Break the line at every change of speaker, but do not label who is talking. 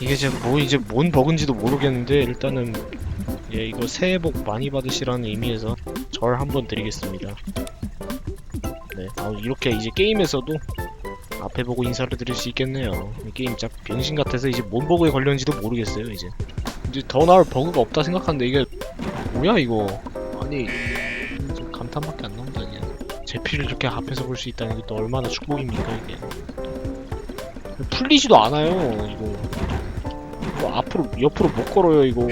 이게 이제 뭐 이제 뭔 버그인지도 모르겠는데 일단은 예 이거 새해 복 많이 받으시라는 의미에서 절 한번 드리겠습니다. 네, 아, 이렇게 이제 게임에서도 앞에 보고 인사를 드릴 수 있겠네요. 이 게임 짝 병신 같아서 이제 뭔 버그에 걸렸는지도 모르겠어요 이제. 이제 더 나을 버그가 없다 생각하는데 이게 뭐야 이거? 아니 좀 감탄밖에 안 나온다 그냥. 제 피를 이렇게 앞에서 볼 수 있다는 게 또 얼마나 축복입니까 이게. 풀리지도 않아요 이거. 이거 앞으로 옆으로 못 걸어요 이거.